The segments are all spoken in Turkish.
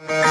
you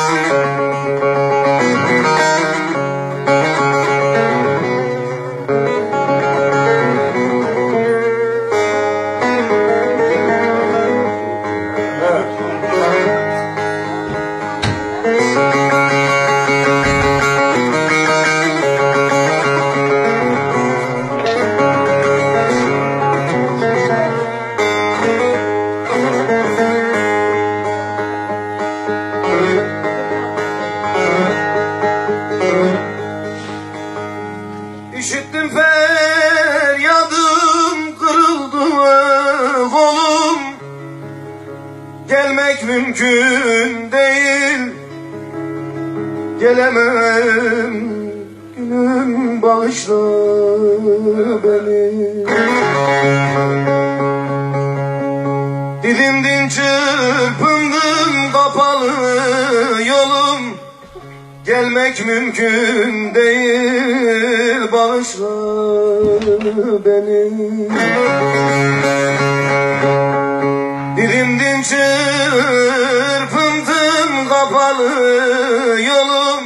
Gelmek mümkün değil. Gelemem günüm bağışla beni. Dilimdin çırpındım kapalı yolum. Gelmek mümkün değil bağışla beni kapalı yolum.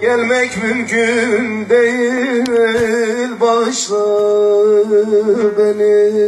Gelmek mümkün değil bağışla beni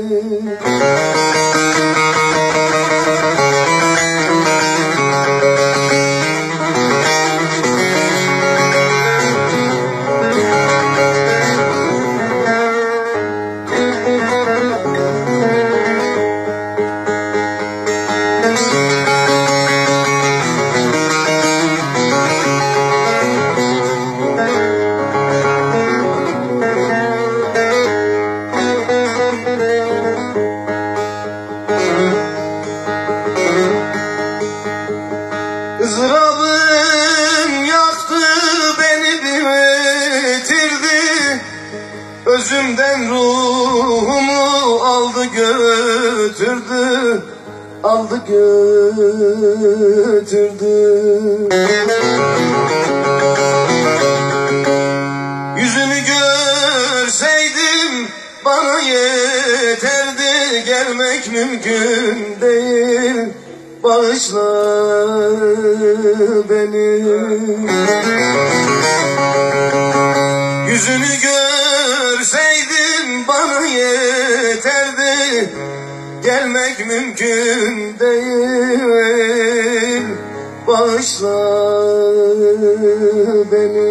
Izdırabım yaktı beni bitirdi. Özümden ruhumu aldı götürdü. Aldı götürdü. Yüzünü görseydim bana yeterdi. Gelmek mümkün değil bağışla beni. Yüzünü görseydim bana yeterdi. Gelmek mümkün değil. Bağışla beni